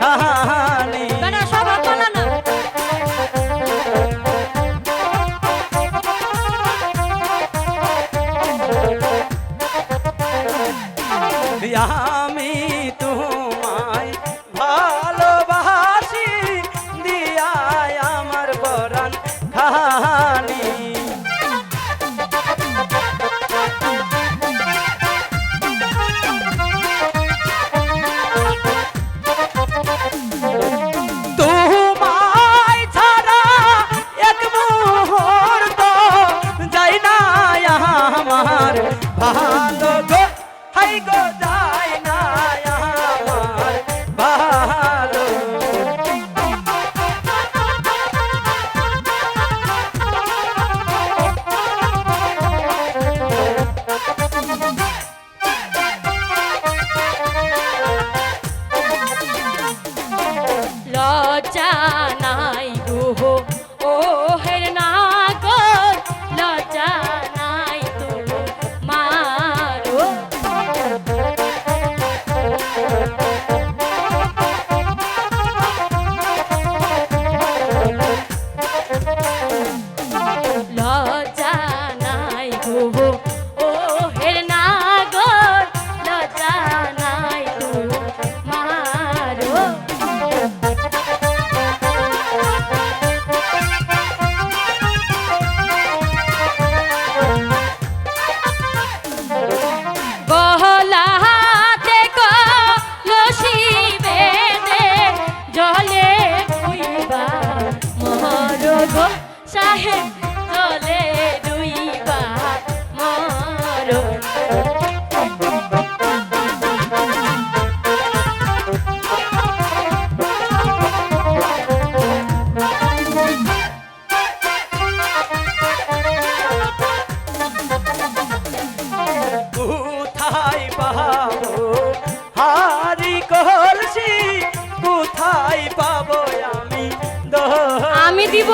ha ha ha. ভালো গো high গো দিব।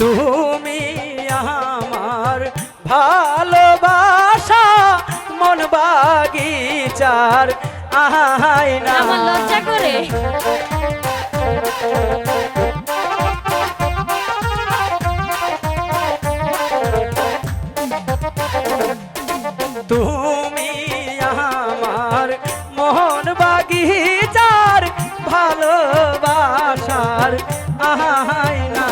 তুমি আমার ভালোবাসা মন বাগিচার আহাই না। আমার লজ্জা করে। তুমি আমার মোহন বাগিচার ভালোবাসার আহাই না।